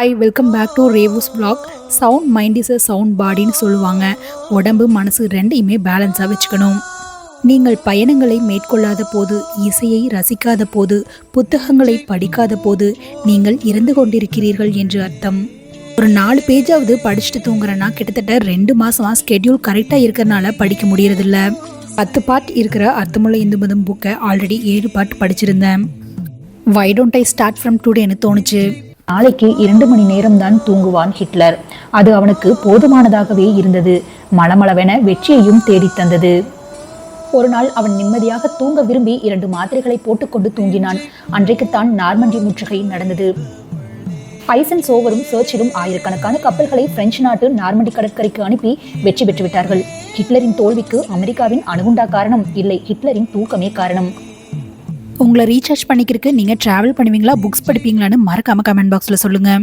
Hi welcome back to ரேவூஸ் blog sound mind is a sound பாடின்னு சொல்லுவாங்க. உடம்பு மனசு ரெண்டையுமே பேலன்ஸாக வச்சுக்கணும். நீங்கள் பயணங்களை மேற்கொள்ளாத போது இசையை ரசிக்காத போது புத்தகங்களை படிக்காத போது நீங்கள் இறந்து கொண்டிருக்கிறீர்கள் என்று அர்த்தம். ஒரு நாலு பேஜாவது படிச்சுட்டு தூங்குறேன்னா கிட்டத்தட்ட ரெண்டு மாசமா ஸ்கெட்யூல் கரெக்டாக இருக்கிறனால படிக்க முடியறதில்ல. பத்து பார்ட் இருக்கிற அர்த்தமுள்ள இந்து மதம் புக்கை ஆல்ரெடி ஏழு part படிச்சிருந்தேன். Why don't I start from டுடேன்னு தோணுச்சு. நாளைக்கு இரண்டு மணி நேரம்தான் தூங்குவான் ஹிட்லர். அது அவனுக்கு போதுமானதாகவே இருந்தது. மளமளவென வெற்றியையும் தேடித் தந்தது. ஒரு நாள் அவன் நிம்மதியாக தூங்க விரும்பி இரண்டு மாத்திரைகளை போட்டுக்கொண்டு தூங்கினான். அன்றைக்குத்தான் நார்மண்டி முற்றுகை நடந்தது. ஐசன் சோவரும் சர்ச்சிலும் ஆயிரக்கணக்கான கப்பல்களை பிரெஞ்சு நாட்டு நார்மண்டி கடற்கரைக்கு அனுப்பி வெற்றி பெற்றுவிட்டார்கள். ஹிட்லரின் தோல்விக்கு அமெரிக்காவின் அணுகுண்டா காரணம் இல்லை. ஹிட்லரின் தூக்கமே காரணம். உங்களை ரீசார்ஜ் பண்ணிக்கிறதுக்கு நீங்கள் ட்ராவல் பண்ணுவீங்களா? புக்ஸ் படிப்பீங்களான்னு மறக்காம கமெண்ட் பாக்ஸில் சொல்லுங்கள்